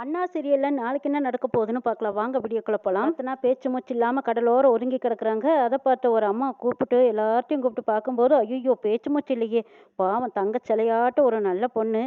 அண்ணா சீரியல்ல நாளைக்கு என்ன நடக்க போகுதுன்னு பார்க்கலாம். வாங்க வீடியோக்குள்ள போகலாம் பேச்சு மூச்சு இல்லாமல் கடலோரம் ஒதுங்கி கிடக்குறாங்க. அதை பார்த்த ஒரு அம்மா கூப்பிட்டு எல்லார்ட்டையும் கூப்பிட்டு பார்க்கும்போது ஐயோ பேச்சு மூச்சு இல்லையே. பாவம் தங்க சிலையாட்ட ஒரு நல்ல பொண்ணு.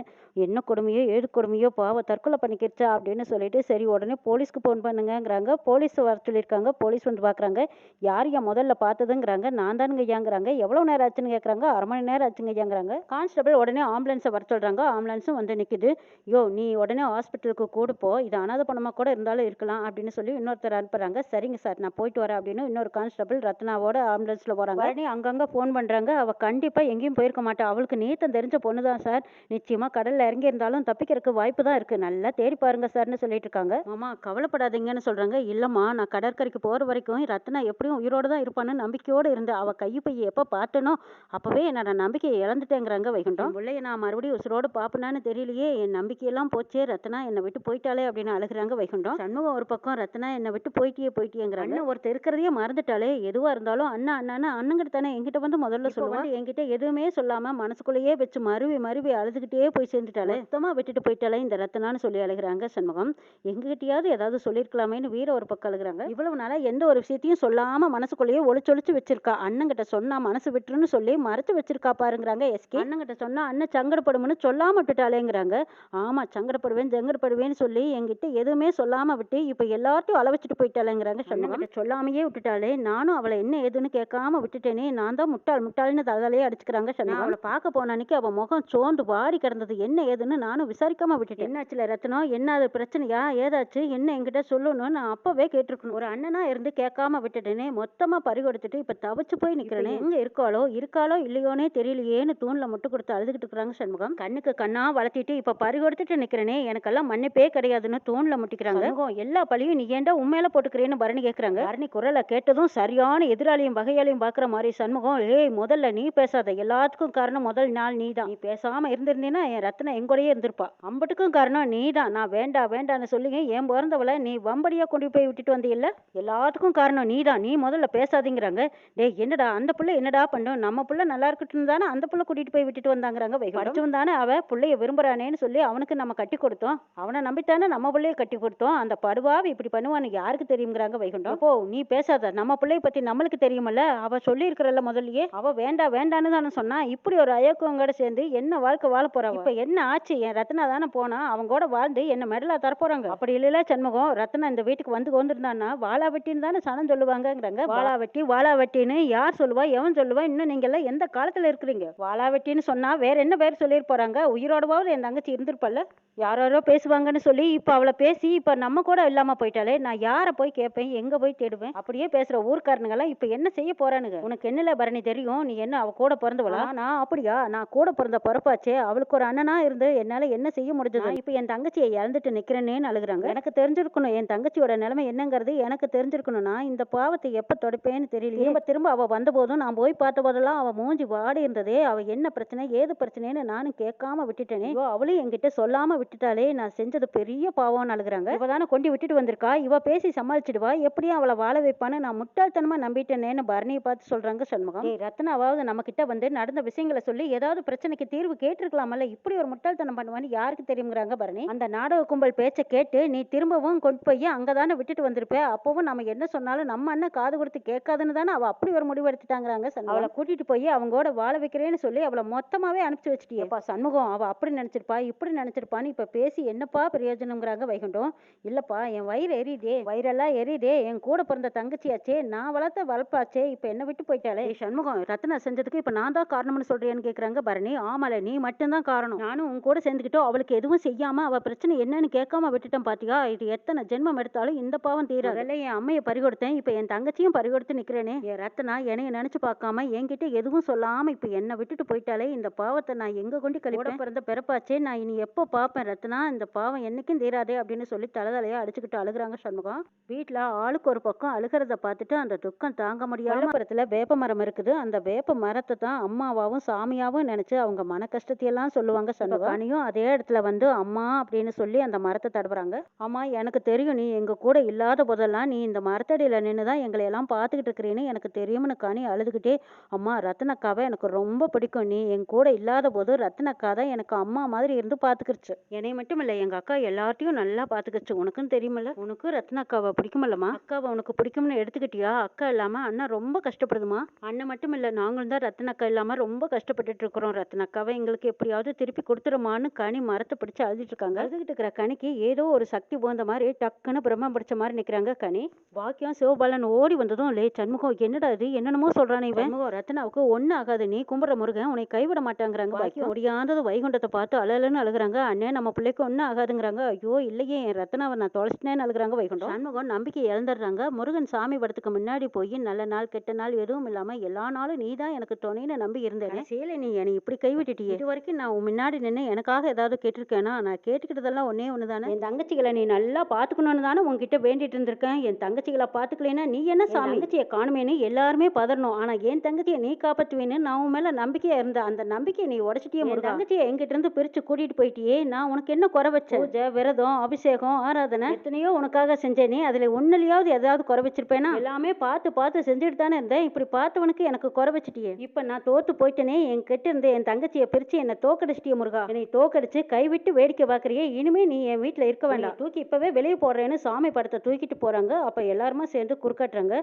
என்ன கொடுமையோ ஏது கொடுமையோ பாவம் தற்கொலை பண்ணிக்கிடுச்சா அப்படின்னு சொல்லிட்டு சரி உடனே போலீஸ்க்கு ஃபோன் பண்ணுங்கங்கிறாங்க. போலீஸ் வர சொல்லியிருக்காங்க. போலீஸ் வந்து பார்க்குறாங்க யார் ஐயா முதல்ல பார்த்ததுங்கிறாங்க. நான் தானுங்க ஐயாங்கிறாங்க. எவ்வளோ நேரம் ஆச்சுன்னு கேட்குறாங்க அரை மணி நேரம் ஆச்சுங்க ஐயாங்கிறாங்க. கான்ஸ்டபிள் உடனே ஆம்புலன்ஸை வர சொல்கிறாங்க ஆம்புலன்ஸும் வந்து நிற்கிது யோ நீ உடனே ஹாஸ்பிட்டலுக்கு கூடுப்போ போ. இது அனாதை பணமாக கூட இருந்தாலும் இருக்கலாம் அப்படின்னு சொல்லி இன்னொருத்தர் அனுப்புறாங்க. சரிங்க சார் நான் போயிட்டு வரேன் அப்படின்னு இன்னொரு கான்ஸ்டபிள் ரத்னாவோட ஆம்புலன்ஸில் போகிறாங்க உடனே அங்கங்கே ஃபோன் பண்ணுறாங்க அவள் கண்டிப்பாக எங்கேயும் போயிருக்க மாட்டா. அவளுக்கு நீத்தம் தெரிஞ்ச பொண்ணு தான் சார். நிச்சயமாக கடலில் இறங்கி இருந்தாலும் தப்பிக்கிறதுக்கு வாய்ப்பு தான் இருக்குது நல்லா தேடி பாருங்க சார்னு சொல்லிட்டு இருக்காங்க. மாமா கவலைப்படாதீங்கன்னு சொல்கிறாங்க இல்லைம்மா நான் கடற்கரைக்கு போகிற வரைக்கும் ரத்னா எப்படியும் உயிரோடு தான் இருப்பான்னு நம்பிக்கையோடு இருந்து அவள் கை பையை எப்போ பார்த்தனோ அப்போவே என்னோட நம்பிக்கையை இழந்துட்டேங்கிறாங்க வைகுண்டம். பிள்ளைய நான் மறுபடியும் உசுரோடு பார்ப்பனான்னு தெரியலையே. என் நம்பிக்கையெல்லாம் போச்சே ரத்னா என்னை விட்டு போயிட்டாலே அப்படின்னு அழுகுறாங்க வைகுண்டம். சண்முகம் ஒரு பக்கம் ரத்னா என்னை விட்டு போயிட்டியே போயிட்டியேங்கிறாங்க. அண்ணன் ஒருத்தர் இருக்கிறதையே மறந்துட்டாலே எதுவாக இருந்தாலும் அண்ணா அண்ணான்னு அண்ணங்கிட்ட தானே என்கிட்ட வந்து முதல்ல சொல்லுவாங்க என்கிட்ட எதுவுமே சொல்லாமல் மனசுக்குள்ளேயே வச்சு மருவி மருவி அழுதுகிட்டே போய் சேர்ந்துட்டாலே மொத்தமாக விட்டுட்டு போயிட்டாலே இந்த ரத்னான்னு சொல்லி அழுகுறாங்க சண்முகம். எங்ககிட்டயாவது ஏதாவது சொல்லியிருக்கலாமேன்னு வீர ஒரு பக்கம் அழுகுறாங்க. இவ்வளவு நாளாக எந்த ஒரு விஷயத்தையும் சொல்லாமல் மனசுக்குள்ளேயே ஒளிச்சொளிச்சு வச்சிருக்கா. அண்ணங்கிட்ட சொன்னா மனசு விட்டுருன்னு சொல்லி மறைச்சு வச்சிருக்கா பாருங்கிறாங்க எஸ்கே. அண்ணங்கிட்ட சொன்னா அண்ணன் சங்கடப்படும்னு சொல்லாம விட்டுட்டாலேங்கிறாங்க ஆமா சங்கடப்படுவேன் சங்கடப்படுவேன்னு சொல்லி என்கிட்ட எதுவுமே சொல்லாம விட்டு இப்ப எல்லார்ட்டையும் அள வச்சுட்டு போயிட்டாலேங்கிறாங்க சண்முகம். சொல்லாமையே விட்டுட்டாலே நானும் அவளை என்ன ஏதுன்னு கேட்காம விட்டுட்டேனே நான் தான் முட்டாள் முட்டாள்னு தகவலையே அடிச்சுக்கிறாங்க சண்முகம். அவளை பார்க்க போன அன்னைக்கு அவ முகம் சோர்ந்து வாடி கிடந்தது. என்ன ஏதுன்னு நானும் விசாரிக்காம விட்டுட்டேன். என்னாச்சுல ரத்னம் என்ன அது பிரச்சனையா? ஏதாச்சு? என்ன என்கிட்ட சொல்லணும்னு நான் அப்பவே கேட்டிருக்கணும். ஒரு அண்ணனா இருந்து கேட்காம விட்டுட்டேனே மொத்தமா பறி கொடுத்துட்டு இப்ப தவிச்சு போய் நிக்கிறேனே எங்க இருக்காளோ? இருக்காளோ? இல்லையோனே தெரியலையேன்னு தூண்ல முட்டு கொடுத்து அழுதுகிட்டு இருக்கிறாங்க சண்முகம். கண்ணுக்கு கண்ணா வளர்த்திட்டு இப்ப பறி கொடுத்துட்டு நிக்கிறேனே எனக்கெல்லாம் மன்னிப்பே கிடையாதுன்னு தூண்ல முட்டிக்கிறாங்க. எல்லா பழியும் நீ ஏன்டா உண்மையில போட்டுக்கிறேன்னு பரணி கேக்குறாங்க பரணி குரலை கேட்டதும் சரியான எதிராளியும் வகையாலையும் பாக்குற மாதிரி சண்முகம் ஏய் முதல்ல நீ பேசாத. எல்லாத்துக்கும் காரணம் முதல் நாள் நீ தான் நீ பேசாம இருந்திருந்தீன்னா என் ரத்னம் எங்கூடயே இருந்திருப்பா. அம்பட்டுக்கும் காரணம் நீ தான் நான் வேண்டா வேண்டான்னு சொல்லுங்க. என் பிறந்தவளை நீ வம்படியா கொண்டு போய் விட்டுட்டு வந்தீல்ல? எல்லாத்துக்கும் காரணம் நீ தான் நீ முதல்ல பேசாதீங்கிறாங்க. டேய் என்னடா அந்த புள்ள என்னடா பண்ணும்? நம்ம புள்ள நல்லா இருக்கட்டும் தானே? அந்த புள்ள கூட்டிட்டு போய் விட்டுட்டு வந்தாங்கிறாங்க. படிச்சவன் தானே அவ? புள்ளைய விரும்புறானேன்னு சொல்லி அவனுக்கு நம்ம கட்டி கொடுத்தோம். அவனை நம்பித்தானே நம்ம புள்ளைய கட்டி கொடுத்தோம். அந்த படுவாவை இப்படி பண்ணுவான்னு யாருக்கு தெரியுங்கிறாங்க வைகுண்டம்? அப்போ நீ பேசாத. நம்ம பிள்ளைய பத்தி நம்மளுக்கு தெரியுமல்ல. அவ சொல்லி இருக்கிறல்ல முதல்லயே. அவ வேண்டா வேண்டான்னு தானே சொன்னா. இப்படி ஒரு அயோக்கியவங்கட சேர்ந்து என்ன வாழ்க்கை வாழ போறா இப்ப என்ன ஆச்சு? என் ரத்னா தானே போனா? அவங்க கூட வாழ்ந்து என்ன மெடலா தரப்போறாங்க? அப்படி இல்லைல்ல சண்முகம் ரத்னா இந்த வீட்டுக்கு வந்து வந்திருந்தான்னா வாழா வெட்டின்னு தானே சனம் சொல்லுவாங்கங்கிறாங்க. வாழா வெட்டி வாழா வெட்டின்னு யார் சொல்லுவா? எவன் சொல்லுவா? இன்னும் நீங்க எல்லாம் எந்த காலத்துல இருக்கிறீங்க? வாழா வெட்டின்னு சொன்னா வேற என்ன பேர் சொல்லிட்டு போறாங்க? உயிரோடவாவது என் தங்கச்சி இருந்திருப்பல்ல. யாரோ பேசுவாங்கன்னு சொல்லி இப்ப அவளை பேசி இப்ப நம்ம கூட இல்லாம போயிட்டாலே நான் யாரை போய் கேட்பேன்? எங்க போய் தேடுவேன்? அப்படியே பேசுற ஊர்க்காரனுங்க எல்லாம் இப்ப என்ன செய்ய போறானுங்க? உனக்கு என்னல பரணி தெரியும்? நீ என்ன அவ கூட பிறந்தவளா? நான் அப்படியா? நான் கூட பிறந்த பிறப்பாச்சே. அவளுக்கு ஒரு அண்ணனா இருந்து என்னால என்ன செய்ய முடிஞ்சது இப்ப என் தங்கச்சியை இழந்துட்டு நிக்கிறேனேன்னு அழுகுறாங்க. எனக்கு தெரிஞ்சிருக்கணும். என் தங்கச்சியோட நிலைமை என்னங்கிறது எனக்கு தெரிஞ்சிருக்கணும்னா இந்த பாவத்தை எப்ப தொடைப்பேன்னு தெரியல. திரும்ப திரும்ப அவ வந்த போதும் நான் போய் பார்த்த போதெல்லாம் அவ மூஞ்சி வாடி இருந்ததே அவ என்ன பிரச்சனை ஏது பிரச்சனைன்னு நானும் கேட்காம விட்டுட்டேனே. அவளும் என்கிட்ட சொல்லாம விட்டுட்டாலே நான் செஞ்சது பெரிய பாவம்னு அழுகுறாங்க. இவ தானே கொண்டு விட்டுட்டு வந்திருக்கா? இவ பேசி சமாளிச்சிடுவா? எப்படியும் அவளை வாழ வைப்பான்னு நான் முட்டாள்தனமா நம்பிட்டேனேன்னு பரணியை பார்த்து சொல்றாங்க சண்முகம். ஏய் ரத்னாவாவது நம்ம கிட்ட வந்து நடந்த விஷயங்களை சொல்லி ஏதாவது பிரச்சனைக்கு தீர்வு கேட்டிருக்கலாமல்ல? இப்படி ஒரு முட்டாள்தனம் பண்ணுவான்னு யாருக்கு தெரியுங்கிறாங்க பரணி அந்த நாடக கும்பல் பேச்சை கேட்டு நீ திரும்பவும் கொண்டு போய் அங்கதானே விட்டுட்டு வந்திருப்ப? அப்பவும் நம்ம என்ன சொன்னாலும் நம்ம அண்ணன் காது கொடுத்து கேட்காதுன்னு தானே அவ அப்படி ஒரு முடிவு எடுத்துட்டாங்கிறாங்க. அவளை கூட்டிட்டு போய் அவங்களோட வாழ வைக்கிறேன்னு சொல்லி அவளை மொத்தமாவே அனுப்பிச்சு வச்சிட்டியப்பா சண்முகம் அவ அப்படி நினைச்சிருப்பா இப்படி நினைச்சிருப்பான்னு இப்ப பேசி என்னப்பா பிரயோஜனம்ங்கிறாங்க வைகுண்டம். இல்லப்பா என் வயிறு எரியுதே வயிறெல்லாம் எரியுதே என் கூட பிறந்த தங்கச்சியாச்சே நான் வளர்த்த வளர்ப்பாச்சே இப்ப என்ன விட்டு போயிட்டாலே ஏய் சண்முகம் ரத்னா செஞ்சதுக்கு இப்ப நான் தான் காரணம்னு சொல்றேன்னு கேக்குறாங்க பரணி ஆமால நீ மட்டும்தான் காரணம். நானும் உன் கூட சேர்ந்துக்கிட்டோ அவளுக்கு எதுவும் செய்யாம அவ பிரச்சனை என்னன்னு கேட்காம விட்டுட்டேன் பாத்தியா? இது எத்தனை ஜென்மம் எடுத்தாலும் இந்த பாவம் தீராது. முதல்ல என் அம்மையை பறிகொடுத்தேன். இப்ப என் தங்கச்சியும் பறிகொடுத்து நிக்கிறேனே. என் ரத்னா என்னைய நினைச்சு பார்க்காம என்கிட்ட எதுவும் சொல்லாம இப்ப என்ன விட்டுட்டு போயிட்டாலே இந்த பாவத்தை நான் எங்க கொண்டு கழிப்பேன்? பிறந்த பிறப்பாச்சே நான் இனி எப்போ பார்ப்பேன் ரத்னா இந்த பாவம் என்னைக்கும் தீராதே அப்படின்னு சொல்லி தலதலையா அடிச்சுக்கிட்டு அழுகுறாங்க சண்முகம். வீட்ல ஆளுக்கு ஒரு பக்கம் அழுகிறத பார்த்துட்டு அந்த துக்கம் தாங்க முடியாத மரத்துல வேப்ப மரம் இருக்குது. அந்த வேப்ப மரத்தை தான் அம்மாவாவும் சாமியாவும் நினைச்சு அவங்க மன கஷ்டத்தையெல்லாம் சொல்லுவாங்க சண்முகம். சண்முகம் கனியும் அதே இடத்துல வந்து அம்மா அப்படின்னு சொல்லி அந்த மரத்தை தடவுறாங்க அம்மா எனக்கு தெரியும் நீ எங்க கூட இல்லாத போதெல்லாம் நீ இந்த மரத்தடியில நின்று தான் எங்களை எல்லாம் பார்த்துக்கிட்டு இருக்கிறேன்னு எனக்கு தெரியும்னு கனி அழுதுகிட்டே அம்மா ரத்னக்காவை எனக்கு ரொம்ப பிடிக்கும். நீ என் கூட இல்லாத போது ரத்னக்கா தான் எனக்கு அம்மா மாதிரி இருந்து பார்த்துக்கிருச்சு. என்னை மட்டும் இல்லை எங்கள் அக்கா எல்லார்ட்டையும் நல்லா பார்த்துக்கிருச்சு. உனக்கும் தெரியுமில்ல? உனக்கு ரத்னக்காவை பிடிக்குமில்லம்மா? அக்காவை உனக்கு பிடிக்கும்னு எடுத்துக்கிட்டியா? அக்கா இல்லாமல் அண்ணன் ரொம்ப கஷ்டப்படுதுமா? அண்ணன் மட்டும் இல்லை நாங்களும் தான் ரத்னக்கா இல்லாமல் ரொம்ப கஷ்டப்பட்டுட்டு இருக்கிறோம். ரத்னக்காவை எங்களுக்கு எப்படியாவது திருப்பி கொடுத்துருமான்னு கனி மரத்தை பிடிச்சு அழுதுட்டு இருக்காங்க அழுதுகிட்டு இருக்கிற கனிக்கு ஏதோ ஒரு சக்தி போந்த மாதிரி டக்குன்னு பிரம்ம பிடிச்ச மாதிரி நிற்கிறாங்க கனி. பாக்கியம் சிவபாலன் ஓடி வந்ததும் லே சண்முகம் என்னடா இது? என்னென்னமோ சொல்றானே இவன்? ரத்னாவுக்கு ஒன்றும் ஆகாது. நீ கும்பிட்ற முருகன் உன்னை கைவிட மாட்டாங்கிறாங்க பாக்கியம். முடியாதது வைகுண்டத்தை பார்த்து அழலன்னு அழுகுறாங்க. அண்ணே நம்ம பிள்ளைக்கு ஒன்றும் ஆகாதுங்கிறாங்க. ஐயோ இல்லையே என் ரத்னாவை நான் தொலைச்சிட்டேன்னு அழுகுறாங்க வைகுண்டம். சண்முகம் நம்பிக்கை இழந்துடுறாங்க. முருகன் சாமி படத்துக்கு முன்னாடி போய் நல்ல நாள் கெட்ட நாள் எதுவும் இல்லாம எல்லா நாளும் நீ தான் எனக்கு துணைன்னு நம்பி இருந்தேன். சேலை நீ என்னை இப்படி கைவிட்டுட்டியே? இது வரைக்கும் நான் முன்னாடி நின்று எனக்காக ஏதாவது கேட்டிருக்கேனா? நான் கேட்டுக்கிட்டதெல்லாம் ஒன்னே ஒன்று தானே என் தங்கச்சிகளை நீ நல்லா பார்த்துக்கணும்னு தானே உன்கிட்ட வேண்டிட்டு இருந்திருக்கேன். என் தங்கச்சிகளை பார்த்துக்கலைன்னா நீ என்ன சாமி? தங்கச்சியை காணுமேனு எல்லாருமே பதறணும். ஆனா என் தங்கச்சியை நீ காப்பாற்றுவேன்னு நான் உன் மேல நம்பிக்கையா இருந்த அந்த நம்பிக்கையை நீ உடச்சிட்டியே முருகா. தங்கச்சியை என்கிட்ட இருந்து பிரிச்சு கூட்டிட்டு போயிட்டியே. நான் உனக்கு என்ன குறை வச்ச? பூஜை விரதம் அபிஷேகம் ஆராதனை எத்தனையோ உனக்காக செஞ்சேனே. அதுல ஒன்னுலயாவது ஏதாவது குறை வச்சிருப்பேனா? எல்லாமே பார்த்து பார்த்து செஞ்சுட்டு தானே இருந்தேன். இப்படி பார்த்தவனுக்கு எனக்கு குறை வச்சிட்டியே. இப்ப நான் தோத்து போயிட்டேனே. என் கிட்ட இருந்து என் தங்கச்சியை பிரிச்சு என்னை தோக்கடிச்சிட்டியே முருகா. என்னை தோக்கடிச்சு கைவிட்டு வேடிக்கை பார்க்கறியே இனிமே நீ என் வீட்டுல இருக்க வேண்டாம். தூக்கி இப்பவே வெளியே போடுறேன்னு சாமி படத்தை தூக்கிட்டு போறாங்க. அப்ப எல்லாருமே சேர்ந்து குறுக்காட்டுறாங்க.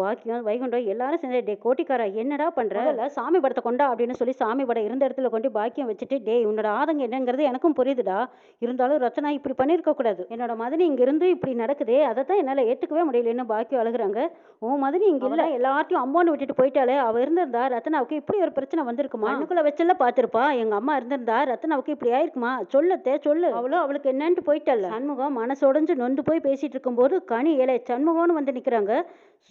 பாக்கியம் வைகுண்டம் எல்லாரும் சேர்ந்து டே கோட்டிக்காரா என்னடா பண்ற? சாமி படத்தை கொண்டா அப்படின்னு சொல்லி சாமி படம் இருந்த இடத்துல கொண்டு பாக்கியம் வச்சுட்டு டே உன்னோட ஆதங்கம் என்னங்கிறது எனக்கும் புரியுதுடா. இருந்தாலும் ரச்சனா இப்படி பண்ணியிருக்க கூடாது. என்னோட மதனி இங்க இருந்து இப்படி நடக்குதே அதை தான் என்னால ஏத்துக்கவே முடியலன்னு பாக்கியம் அழுகுறாங்க. உன் மதனி இங்க இல்ல. எல்லார்ட்டையும் அம்மான்னு விட்டுட்டு போயிட்டாலே அவ இருந்திருந்தா ரத்னாவுக்கு இப்படி ஒரு பிரச்சனை வந்திருக்குமா? அண்ணுக்குள்ள வச்செல்லாம் பாத்திருப்பா? எங்க அம்மா இருந்திருந்தா ரத்னாவுக்கு இப்படி ஆயிருக்குமா? சொல்லத்தே சொல்லு. அவளும் அவளுக்கு என்னன்ட்டு போயிட்டல்ல சண்முகம் மனசொடைஞ்சு நொந்து போய் பேசிட்டு இருக்கும்போது கனி ஏழை சண்முகம்னு வந்து நிக்கிறாங்க.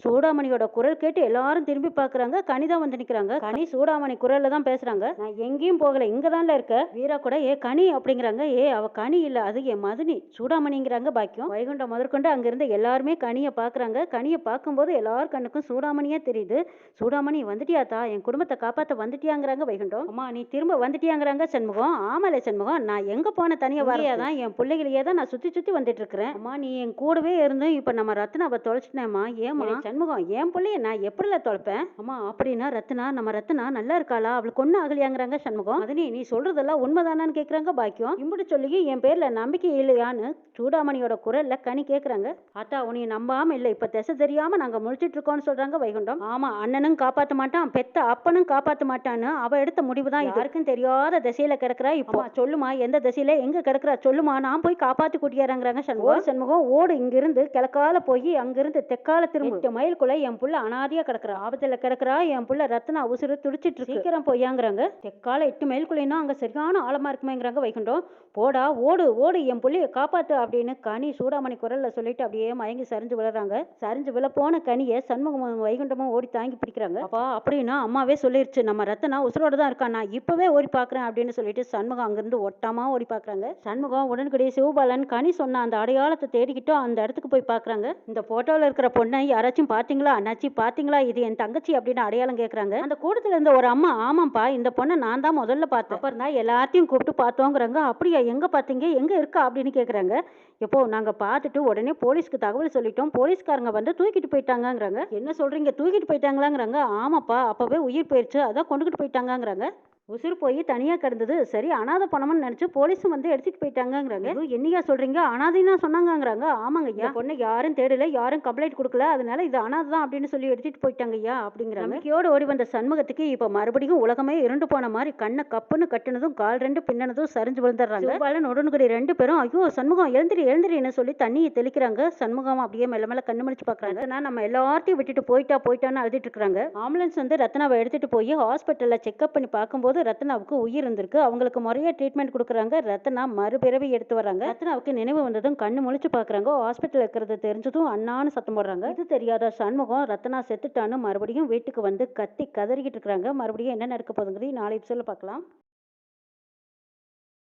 சூடாமணியோட குரல் கேட்டு எல்லாரும் திரும்பி பார்க்கறாங்க. கனி தான் வந்து நிக்கிறாங்க. கனி சூடாமணி குரல்ல தான் பேசுறாங்க. நான் எங்கேயும் போகல. இங்க தான்ல இருக்க. வீரா கூட ஏ கனி அப்படிங்கிறாங்க. ஏ அவ கனி இல்ல. அது என் மதுனி. சூடாமணிங்கிறாங்க பாக்கியம். வைகுண்டம் முதற்கொண்டு அங்க இருந்து எல்லாருமே கனியை பாக்குறாங்க கனியை பார்க்கும்போது எல்லார் கண்ணுக்கும் சூடாமணியா தெரியுது. சூடாமணி வந்துட்டியாத்தா என் குடும்பத்தை காப்பாத்த வந்துட்டியாங்கிறாங்க வைகுண்டம். அம்மா நீ திரும்ப வந்துட்டியாங்கிறாங்க சண்முகம். ஆமலே சண்முகம். நான் எங்க போன தனியா வரையா தான். என் பிள்ளைகளையே தான் நான் சுத்தி சுத்தி வந்துட்டு இருக்கிறேன் அம்மா நீ என் கூடவே இருந்தும் இப்ப நம்ம ரத்னாவை தொலைச்சிட்டேம்மா. ஏமா சண்முகம் என் பிள்ளைய நான் எப்படில தொலைப்பேன்? அம்மா அப்படின்னா ரத்னா நம்ம ரத்னா நல்லா இருக்காளா? அவளுக்கு ஒன்றும் ஆகலையாங்கிறாங்க சண்முகம். அதனே நீ சொல்றதெல்லாம் உண்மைதானான்னு கேக்குறாங்க பாக்கியம். இப்படி சொல்லி என் பேர்ல நம்பிக்கை இல்லையான்னு சூடாமணியோட குரல்ல கனி கேக்குறாங்க. அத்தா உன்னைய நம்பாம இல்ல இப்ப திசை தெரியாம நாங்க முழிச்சிட்டு இருக்கோம்னு சொல்றாங்க வைகுண்டம். ஆமா அண்ணனும் காப்பாத்த மாட்டான் பெத்த அப்பனும் காப்பாத்த மாட்டான்னு அவ எடுத்த முடிவு தான் யாருக்கும் தெரியாத திசையில கிடக்குறா இப்போ. சொல்லுமா எந்த திசையில எங்க கிடக்குறா சொல்லுமா? நான் போய் காப்பாத்தி கூட்டியாரங்கிறாங்க சண்முகம். சண்முகம் ஓடு இங்கிருந்து கிழக்கால போய் அங்கிருந்து தெற்கால திரும்ப. எட்டு மைலுக்குள்ள என் புள்ள அனாதியா கிடக்குறா. ஆபத்துல கிடக்குறா. என் புள்ள ரத்னா உசுறு துடிச்சிட்டு இருக்கு. சீக்கிரம் போயாங்கிறாங்க தெக்கால எட்டு மைலுக்குள்ளேனா அங்க சரியான ஆழமா இருக்குமேங்கிறாங்க வைகுண்டம். போடா ஓடு ஓடு என் புள்ளைய காப்பாத்து அப்படின்னு கனி சூடாமணி குரல்ல சொல்லிட்டு அப்படியே மயங்கி சரிஞ்சு விழுறாங்க. சரிஞ்சு விழ போன கனியை சண்முகம் வைகுண்டமும் ஓடி தாங்கி பிடிக்கிறாங்க. அப்பா அப்படின்னா அம்மாவே சொல்லிருச்சு. நம்ம ரத்தனா உசுரோட தான் இருக்கா. நான் இப்பவே ஓடி பாக்குறேன் அப்படின்னு சொல்லிட்டு சண்முகம் அங்கிருந்து ஒட்டாமா ஓடி பாக்குறாங்க. சண்முகம் உடனுக்குடியே சிவபாலன் கனி சொன்ன அந்த அடையாளத்தை தேடிக்கிட்டு அந்த இடத்துக்கு போய் பாக்குறாங்க. இந்த போட்டோல இருக்கிற பொண்ணை யாராச்சும் பாத்தீங்களா? அண்ணாச்சி பாத்தீங்களா? இது என் தங்கச்சி அப்படின்னு அடையாளம் கேக்குறாங்க. அந்த கூட்டத்தில் இருந்த ஒரு அம்மா ஆமாப்பா இந்த பொண்ணை நான் தான் முதல்ல பார்த்தேன். அப்புறம் தான் எல்லாத்தையும் கூப்பிட்டு பார்த்தோங்கிறாங்க. அப்படியா எங்க பாத்தீங்க எங்க இருக்கா? அப்படின்னு கேக்குறாங்க. எப்போ நாங்க பார்த்துட்டு உடனே போலீஸ்க்கு தகவல் சொல்லிட்டோம். போலீஸ்காரங்க வந்து தூக்கிட்டு போயிட்டாங்கங்கிறாங்க. என்ன சொல்றீங்க? தூக்கிட்டு போயிட்டாங்களாங்கிறாங்க. ஆமாப்பா அப்பவே உயிர் போயிடுச்சு அதான் கொண்டுகிட்டு போயிட்டாங்கங்கிறாங்க. உசுறு போய் தனியாக கிடந்தது. சரி அனாதை பணம்னு நினச்சி போலீஸும் வந்து எடுத்துகிட்டு போயிட்டாங்கங்கிறாங்க. என்னையா சொல்கிறீங்க அனாதைன்னா சொன்னாங்கங்கிறாங்க. ஆமாங்க ஐயா. பொண்ணை யாரும் தேடல யாரும் கம்ப்ளைண்ட் கொடுக்கல. அதனால இது அனாதை தான் அப்படின்னு சொல்லி எடுத்துகிட்டு போயிட்டாங்க ஐயா அப்படிங்கிறாங்க. நம்பிக்கையோடு ஓடி வந்த சண்முகத்துக்கு இப்போ மறுபடியும் உலகமே இருண்டு போன மாதிரி கண்ணை கப்புன்னு கட்டுனதும் கால் ரெண்டு பின்னனதும் சரிஞ்சு விழுந்துடுறாங்க. சிவபாலன் உடனுக்குடி ரெண்டு பேரும் ஐயோ சண்முகம் எழுந்திரி எழுந்திரின்னு சொல்லி தண்ணியை தெளிக்கிறாங்க. சண்முகம் அப்படியே மெல்ல மெல்ல கண்ணு முடிச்சு பார்க்குறாங்க நான் நம்ம எல்லார்ட்டையும் விட்டுட்டு போயிட்டா போயிட்டான்னு அழுதுட்டு இருக்காங்க ஆம்புலன்ஸ் வந்து ரத்னாவை எடுத்துட்டு போய் ஹாஸ்பிட்டலில் செக்அப் பண்ணி பார்க்கும்போது ரத்னாவுக்கு உயிர் இருந்திருக்கு. அவங்களுக்கு முறையாக ட்ரீட்மெண்ட் கொடுக்குறாங்க. ரத்னா மறுபிறவி எடுத்து வராங்க ரத்னாவுக்கு நினைவு வந்ததும் கண்ணு முழிச்சு பார்க்குறாங்க ஹாஸ்பிட்டல் இருக்கிறது தெரிஞ்சதும் அண்ணான்னு சத்தம் போடுறாங்க. இது தெரியாத சண்முகம் ரத்னா செத்துட்டான்னு மறுபடியும் வீட்டுக்கு வந்து கத்தி கதறிக்கிட்டு இருக்காங்க மறுபடியும் என்ன நடக்க போகுதுங்கிறது நாளை சொல்ல பார்க்கலாம்.